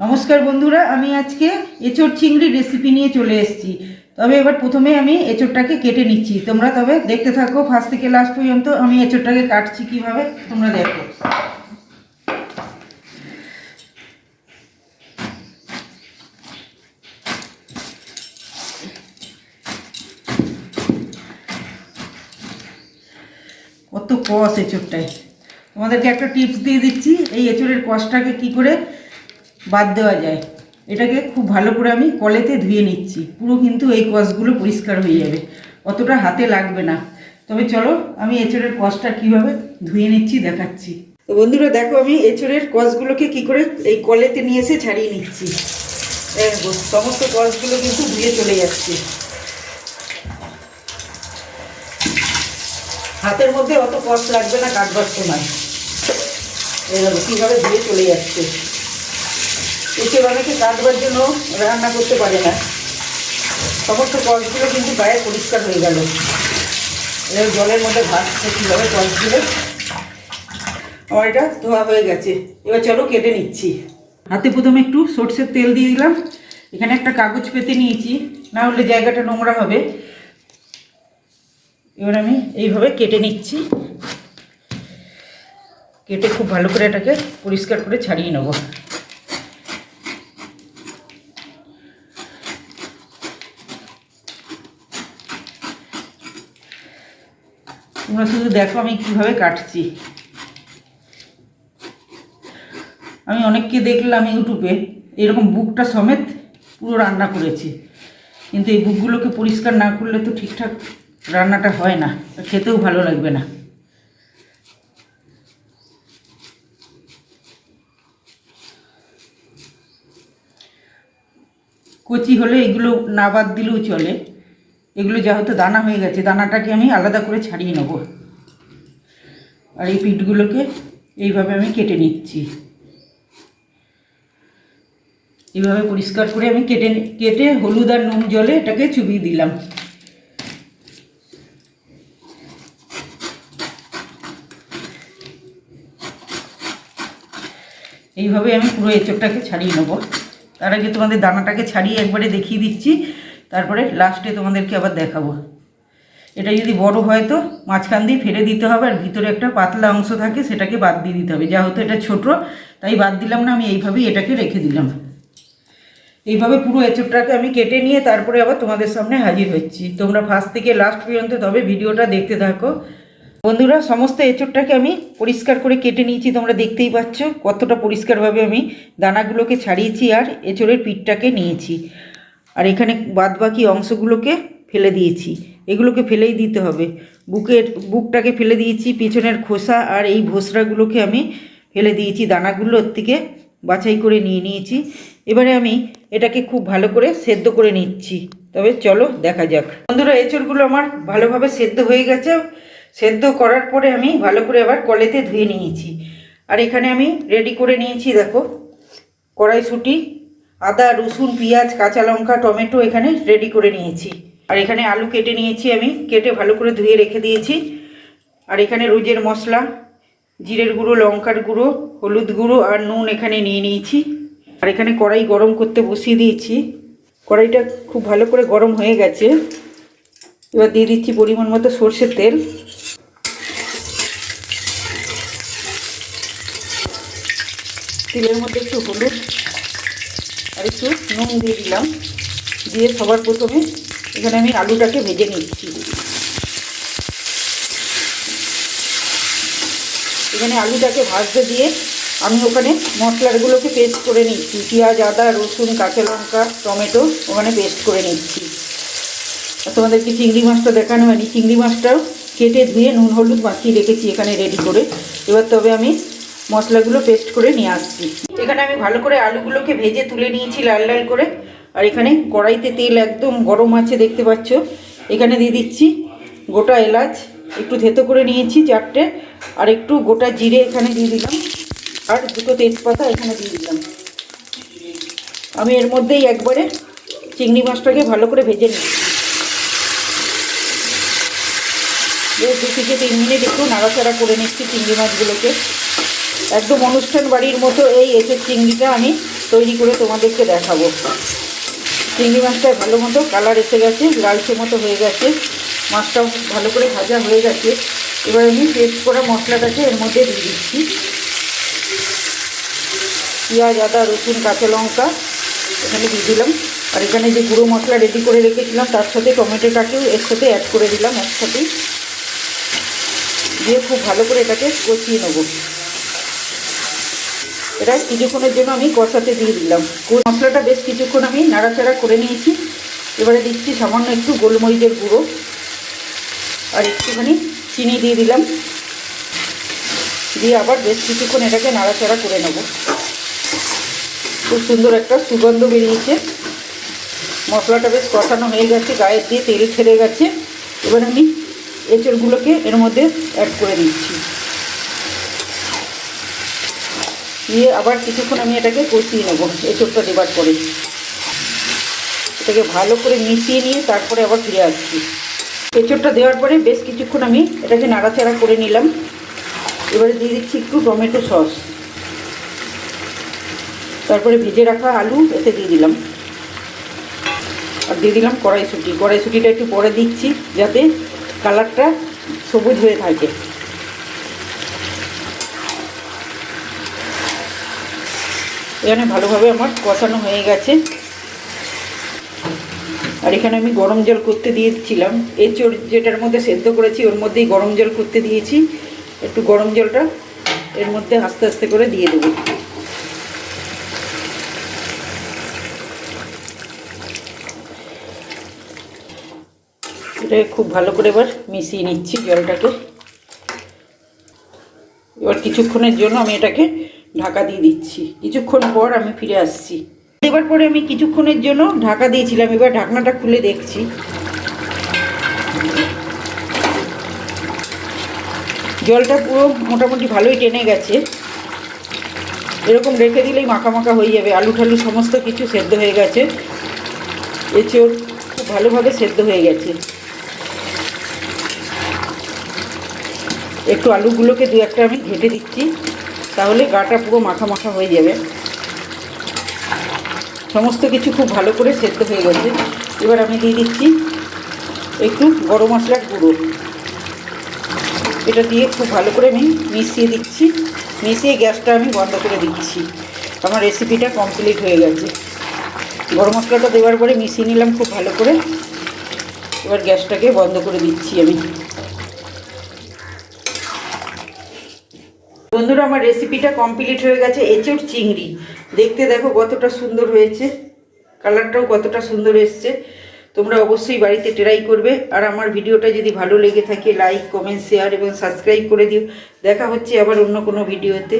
নমস্কার বন্ধুরা, আমি আজকে এঁচোড় চিংড়ি রেসিপি নিয়ে চলে এসেছি। তবে এবার প্রথমে আমি এঁচোড়টাকে কেটে নিচ্ছি। তোমরা তবে দেখতে থাকো ফার্স্ট থেকে লাস্ট পর্যন্ত আমি এঁচোড়টাকে কাটছি কীভাবে, তোমরা দেখো। কত কষ এঁচোড়টায়। তোমাদেরকে একটা টিপস দিয়ে দিচ্ছি, এই এঁচোড়ের কষটাকে কি করে বাদ দেওয়া যায়। এটাকে খুব ভালো করে আমি কলেতে ধুয়ে নিচ্ছি। পুরো কিন্তু এই কষগুলো পরিষ্কার হয়ে যাবে। অতটা হাতে লাগবে না। তবে চলো, আমি এঁচোড়ের কষটা কীভাবে ধুয়ে নিচ্ছি দেখাচ্ছি। তো বন্ধুরা, দেখো আমি এঁচোড়ের কষগুলোকে কি করে এই কলেতে নিয়ে এসে ছাড়িয়ে নিচ্ছি। সমস্ত কষগুলো কিন্তু ধুয়ে চলে যাচ্ছে। হাতের মধ্যে অত কষ্ট লাগবে না কাটবার সময় এরকম কীভাবে ধুয়ে চলে যাচ্ছে। এসে অনেকে কাটবার জন্য রান্না করতে পারে না। সমস্ত কলগুলো কিন্তু গায়ে পরিষ্কার হয়ে গেল। এবার জলের মধ্যে ভাসছে কীভাবে কলগুলো আমার এটা ধোয়া হয়ে গেছে। এবার চলো কেটে নিচ্ছি। হাতে প্রথমে একটু সর্ষের তেল দিয়ে দিলাম। এখানে একটা কাগজ পেতে নিয়েছি। না হলে জায়গাটা নোংরা হবে। এবার আমি এইভাবে কেটে নিচ্ছি। কেটে খুব ভালো করে এটাকে পরিষ্কার করে ছাড়িয়ে নেব। তোমরা শুধু দেখো আমি কীভাবে কাটছি। আমি অনেককে দেখলাম ইউটিউবে, এরকম বুকটা সমেত পুরো রান্না করেছি। কিন্তু এই বুকগুলোকে পরিষ্কার না করলে তো ঠিকঠাক রান্নাটা হয় না, খেতেও ভালো লাগবে না। কচি হলে এগুলো না বাদ দিলেও চলে। এগুলো যা হয়তো দানা হয়ে গেছে, দানাটাকে আমি আলাদা করে ছাড়িয়ে নেব। আর এই পিঠগুলোকে এইভাবে আমি কেটে নিচ্ছি। এইভাবে পরিষ্কার করে আমি কেটে কেটে হলুদ আর নুন জলে এটাকে চুবিয়ে দিলাম। এইভাবে আমি পুরো এঁচোড়টাকে ছাড়িয়ে নেব। তার আগে তোমাদের দানাটাকে ছাড়িয়ে একবারে দেখিয়ে দিচ্ছি। তারপরে লাস্টে তোমাদেরকে আবার দেখাবো। এটা যদি বড় হয় তো মাঝখান দিয়ে ফেলে দিতে হবে আর ভিতরে একটা পাতলা অংশ থাকে সেটাকে বাদ দিয়ে দিতে হবে। যা হতো এটা ছোট, তাই বাদ দিলাম না, আমি এইভাবেই এটাকে রেখে দিলাম। এইভাবে পুরো এঁচোড়টাকে আমি কেটে নিয়ে তারপরে আবার তোমাদের সামনে হাজির হচ্ছি। তোমরা ফার্স্ট থেকে লাস্ট পর্যন্ত তবে ভিডিওটা দেখতে থাকো। বন্ধুরা, সমস্ত এঁচোড়টাকে আমি পরিষ্কার করে কেটে নিয়েছি, তোমরা দেখতেই পাচ্ছ কতটা পরিষ্কারভাবে আমি দানাগুলোকে ছাড়িয়েছি আর এঁচোড়ের পিঠটাকে নিয়েছি। আর এখানে বাদবাকি অংশগুলোকে ফেলে দিয়েছি। এগুলোকে ফেলেই দিতে হবে। বুকের, বুকটাকে ফেলে দিয়েছি, পিছনের খোসা আর এই ভোসরাগুলোকে আমি ফেলে দিয়েছি দানাগুলোর থেকে বাছাই করে নিয়ে নিয়েছি। এবারে আমি এটাকে খুব ভালো করে সেদ্ধ করে নিচ্ছি। তবে চলো দেখা যাক। বন্ধুরা, এঁচড়গুলো আমার ভালোভাবে সেদ্ধ হয়ে গেছে। সেদ্ধ করার পরে আমি ভালো করে আবার কলেতে ধুয়ে নিয়েছি। আর এখানে আমি রেডি করে নিয়েছি, দেখো, কড়াইশুঁটি আদা, রসুন, পেঁয়াজ, কাঁচা লঙ্কা, টমেটো এখানে রেডি করে নিয়েছি। আর এখানে আলু কেটে নিয়েছি আমি। কেটে ভালো করে ধুয়ে রেখে দিয়েছি। আর এখানে রোজের মশলা, জিরের গুঁড়ো, লঙ্কার গুঁড়ো, হলুদ গুঁড়ো আর নুন এখানে নিয়ে নিয়েছি। আর এখানে কড়াই গরম করতে বসিয়ে দিয়েছি। কড়াইটা খুব ভালো করে গরম হয়ে গেছে। এবার দিয়ে দিচ্ছি পরিমাণ মতো সর্ষের তেল। তেলের মধ্যে একটু হলুদ একটু নুন দিয়ে দিলাম। দিয়ে সবার প্রথমে এখানে আমি আলুটাকে ভেজে নিচ্ছি। এখানে আলুটাকে ভাজতে দিয়ে আমি ওখানে মশলাগুলোকে পেস্ট করে নিচ্ছি। পেঁয়াজ, আদা, রসুন, কাঁচা লঙ্কা, টমেটো ওখানে পেস্ট করে নিচ্ছি। তোমাদেরকে চিংড়ি মাছটা দেখানো হয়নি। চিংড়ি মাছটাও কেটে ধুয়ে নুন, হলুদ মাখিয়ে রেখেছি এখানে রেডি করে। এবার তবে আমি মশলাগুলো পেস্ট করে নিয়ে আসছি। এখানে আমি ভালো করে আলুগুলোকে ভেজে তুলে নিয়েছি লাল লাল করে। আর এখানে কড়াইতে তেল একদম গরম আছে দেখতে পাচ্ছ। এখানে দিয়ে দিচ্ছি গোটা এলাচ, একটু থেতো করে নিয়েছি চারটে, আর একটু গোটা জিরে এখানে দিয়ে দিলাম। আর দুটো তেজপাতা এখানে দিয়ে দিলাম। আমি এর মধ্যেই একবারে চিংড়ি মাছটাকে ভালো করে ভেজে নিচ্ছি। দু থেকে তিন মিনিট একটু নাড়াচাড়া করে নিচ্ছি চিংড়ি মাছগুলোকে। একদম অনুষ্ঠান বাড়ির মতো এই এঁচের চিংড়িটা আমি তৈরি করে তোমাদেরকে দেখাবো। চিংড়ি মাছটা ভালো মতো কালার এসে গেছে, লালচে মতো হয়ে গেছে, মাছটাও ভালো করে ভাজা হয়ে গেছে। এবার আমি পেস্ট করা মশলাটাকে এর মধ্যে দিয়ে দিচ্ছি। পেঁয়াজ, আদা, রসুন, কাঁচা লঙ্কা এখানে দিয়ে দিলাম। আর এখানে যে গুঁড়ো মশলা রেডি করে রেখেছিলাম, তার সাথে টমেটোটাকেও এর সাথে অ্যাড করে দিলাম একসাথেই দিয়ে খুব ভালো করে এটাকে কষিয়ে নেব। এটা কিছুক্ষণের জন্য আমি কষাতে দিয়ে দিলাম। মশলাটা বেশ কিছুক্ষণ আমি নাড়াচাড়া করে নিয়েছি। এবারে দিচ্ছি সামান্য একটু গোলমরিচের গুঁড়ো আর একটুখানি চিনি দিয়ে দিলাম। দিয়ে আবার বেশ কিছুক্ষণ এটাকে নাড়াচাড়া করে নেব। খুব সুন্দর একটা সুগন্ধ বেরিয়েছে। মশলাটা বেশ কষানো হয়ে গেছে গায়ের দিয়ে তেল ছেড়ে গেছে। এবার আমি এঁচড়গুলোকে এর মধ্যে অ্যাড করে দিচ্ছি। দিয়ে আবার কিছুক্ষণ আমি এটাকে কষিয়ে নেব এঁচড়টা দেবার পরে এটাকে ভালো করে মিশিয়ে নিয়ে তারপরে আবার ফিরে আসছি। এঁচড়টা দেওয়ার পরে বেশ কিছুক্ষণ আমি এটাকে নাড়াচাড়া করে নিলাম। এবারে দিয়ে দিচ্ছি একটু টমেটো সস। তারপরে ভেজে রাখা আলু, এতে দিয়ে দিলাম। আর দিয়ে দিলাম কড়াইশুঁটি। কড়াইশুঁটিটা একটু পরে দিচ্ছি যাতে কালারটা সবুজ হয়ে থাকে। এখানে ভালোভাবে আমার কষানো হয়ে গেছে। আর এখানে আমি গরম জল করতে দিয়েছিলাম। এঁচড় যেটার মধ্যে সেদ্ধ করেছি, ওর মধ্যেই গরম জল করতে দিয়েছি। একটু গরম জলটা এর মধ্যে আস্তে আস্তে করে দিয়ে দেবো। এটাকে খুব ভালো করে এবার মিশিয়ে নিচ্ছি জলটাকে। এবার কিছুক্ষণের জন্য আমি এটাকে ঢাকা দিয়ে দিচ্ছি। কিছুক্ষণ পর আমি ফিরে আসছি। এবার পরে আমি কিছুক্ষণের জন্য ঢাকা দিয়েছিলাম। এবার ঢাকনাটা খুলে দেখছি। জলটা পুরো মোটামুটি ভালোই টেনে গেছে। এরকম রেখে দিলেই মাখা মাখা হয়ে যাবে। আলু ঠালু সমস্ত কিছু সেদ্ধ হয়ে গেছে। এঁচড় খুব ভালোভাবে সেদ্ধ হয়ে গেছে। একটু আলুগুলোকে দু একটা আমি ঘেটে দিচ্ছি। তাহলে গাটা পুরো মাখা মাখা হয়ে যাবে। সমস্ত কিছু খুব ভালো করে সেদ্ধ হয়ে গেছে। এবার আমি দিয়ে দিচ্ছি একটু গরম মশলার গুঁড়ো। এটা দিয়ে খুব ভালো করে আমি মিশিয়ে দিচ্ছি। মিশিয়ে গ্যাসটা আমি বন্ধ করে দিচ্ছি। আমার রেসিপিটা কমপ্লিট হয়ে গেছে। গরম মশলাটা দেওয়ার পরে মিশিয়ে নিলাম খুব ভালো করে। এবার গ্যাসটাকে বন্ধ করে দিচ্ছি আমি। বন্ধুরা, আমার রেসিপিটা কমপ্লিট হয়ে গেছে, এঁচড় চিংড়ি। দেখতে দেখো কতটা সুন্দর হয়েছে কালারটাও কতটা সুন্দর এসছে। তোমরা অবশ্যই বাড়িতে ট্রাই করবে, আর আমার ভিডিওটা যদি ভালো লেগে থাকে লাইক কমেন্ট শেয়ার এবং সাবস্ক্রাইব করে দিও। দেখা হচ্ছে আবার অন্য কোনো ভিডিওতে।